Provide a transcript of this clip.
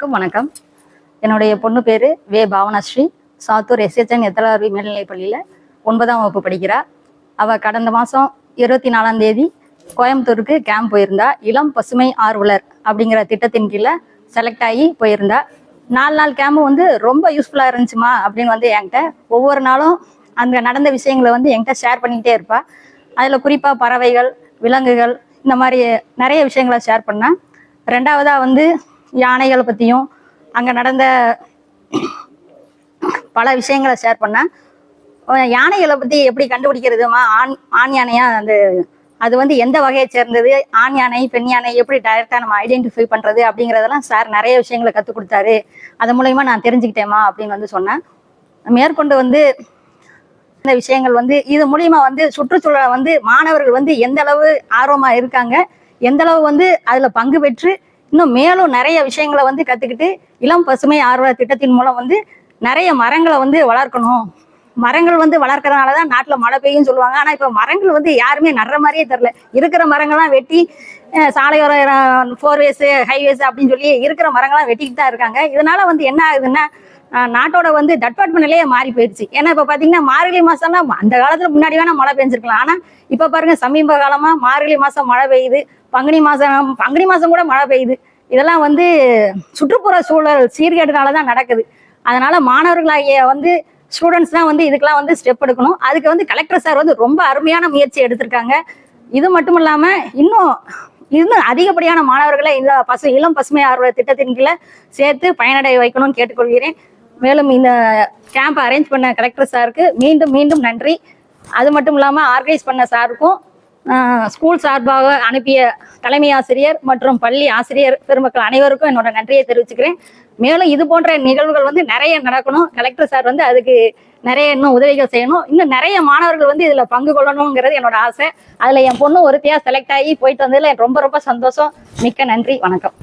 அனைவருக்கும் வணக்கம். என்னுடைய பொண்ணு பேர் வே பாவனாஸ்ரீ. சாத்தூர் எஸ்ஹெச்என் எத்தலார்வி மேல்நிலைப்பள்ளியில் ஒன்பதாம் வகுப்பு படிக்கிறா. அவள் கடந்த மாதம் இருபத்தி நாலாம் தேதி கோயம்புத்தூருக்கு கேம்ப் போயிருந்தா. இளம் பசுமை ஆர்வலர் அப்படிங்கிற திட்டத்தின் கீழே செலக்ட் ஆகி போயிருந்தா. நாலு நாள் கேம்பு வந்து ரொம்ப யூஸ்ஃபுல்லாக இருந்துச்சுமா அப்படின்னு வந்து என்கிட்ட ஒவ்வொரு நாளும் அந்த நடந்த விஷயங்களை வந்து என்கிட்ட ஷேர் பண்ணிக்கிட்டே இருப்பா. அதில் குறிப்பாக பறவைகள் விலங்குகள் இந்த மாதிரி நிறைய விஷயங்களை ஷேர் பண்ணேன் ரெண்டாவதாக வந்து யானைகளை பற்றியும் அங்கே நடந்த பல விஷயங்களை ஷேர் பண்ணேன். யானைகளை பற்றி எப்படி கண்டுபிடிக்கிறதுமா? ஆண் ஆண் யானையாக அந்த அது வந்து எந்த வகையை சேர்ந்தது? ஆண் யானை பெண் யானை எப்படி டைரெக்டாக நம்ம ஐடென்டிஃபை பண்ணுறது அப்படிங்கிறதெல்லாம் சார் நிறைய விஷயங்களை கற்றுக் கொடுத்தாரு. அது மூலயமா நான் தெரிஞ்சுக்கிட்டேம்மா அப்படின்னு வந்து சொன்னேன். மேற்கொண்டு வந்து இந்த விஷயங்கள் வந்து இது மூலியமா வந்து சுற்றுச்சூழலை வந்து மாணவர்கள் வந்து எந்த அளவு ஆர்வமாக இருக்காங்க எந்த அளவு வந்து அதில் பங்கு பெற்று இன்னும் மேலும் நிறைய விஷயங்களை வந்து கத்துக்கிட்டு இளம் பசுமை ஆர்வலர் திட்டத்தின் மூலம் வந்து நிறைய மரங்களை வந்து வளர்க்கணும். மரங்கள் வந்து வளர்க்கறதுனால தான் நாட்டில் மழை பெய்யும் சொல்லுவாங்க. ஆனால் இப்போ மரங்கள் வந்து யாருமே நடுற மாதிரியே தெரில இருக்கிற மரங்கள்லாம் வெட்டி சாலையோர ஃபோர்வேஸு ஹைவேஸ் அப்படின்னு சொல்லி இருக்கிற மரங்கள்லாம் வெட்டிக்கிட்டு தான் இருக்காங்க. இதனால வந்து என்ன ஆகுதுன்னா நாட்டோட வந்து தட்பாட்ப நிலையே மாறி போயிடுச்சு ஏன்னா இப்போ பார்த்தீங்கன்னா மார்கழி மாசம்னா அந்த காலத்தில் முன்னாடி வேணா மழை பெஞ்சிருக்கலாம். ஆனால் இப்போ பாருங்க சமீப காலமா மார்கழி மாசம் மழை பெய்யுது. பங்குனி மாசம் பங்குனி மாசம் கூட மழை பெய்யுது. இதெல்லாம் வந்து சுற்றுப்புற சூழல் சீர்கேடுனால தான் நடக்குது. அதனால மாணவர்களாகிய வந்து ஸ்டூடெண்ட்ஸ்லாம் வந்து இதுக்கெல்லாம் வந்து ஸ்டெப் எடுக்கணும். அதுக்கு வந்து கலெக்டர் சார் வந்து ரொம்ப அருமையான முயற்சி எடுத்திருக்காங்க. இது மட்டும் இல்லாம இன்னும் இன்னும் அதிகப்படியான மாணவர்களை இந்த பசு இளம் பசுமை ஆர்வலர் திட்டத்தின் கீழே சேர்த்து பயனடைய வைக்கணும்னு கேட்டுக்கொள்கிறேன். மேலும் இந்த கேம்ப் அரேஞ்ச் பண்ண கலெக்டர் சாருக்கு மீண்டும் மீண்டும் நன்றி. அது மட்டும் இல்லாமல் ஆர்கனைஸ் பண்ண சாருக்கும் ஸ்கூல் சார்பாக அனுப்பிய தலைமை ஆசிரியர் மற்றும் பள்ளி ஆசிரியர் பெருமக்கள் அனைவருக்கும் என்னோட நன்றியை தெரிவிச்சுக்கிறேன். மேலும் இது போன்ற நிகழ்வுகள் வந்து நிறைய நடக்கணும். கலெக்டர் சார் வந்து அதுக்கு நிறைய இன்னும் உதவிகள் செய்யணும். இன்னும் நிறைய மாணவர்கள் வந்து இதில் பங்கு கொள்ளணுங்கிறது என்னோட ஆசை. அதில் என் பொண்ணு ஒருத்தையாக செலக்ட் ஆகி போயிட்டு வந்ததுல எனக்கு ரொம்ப ரொம்ப சந்தோஷம். மிக்க நன்றி. வணக்கம்.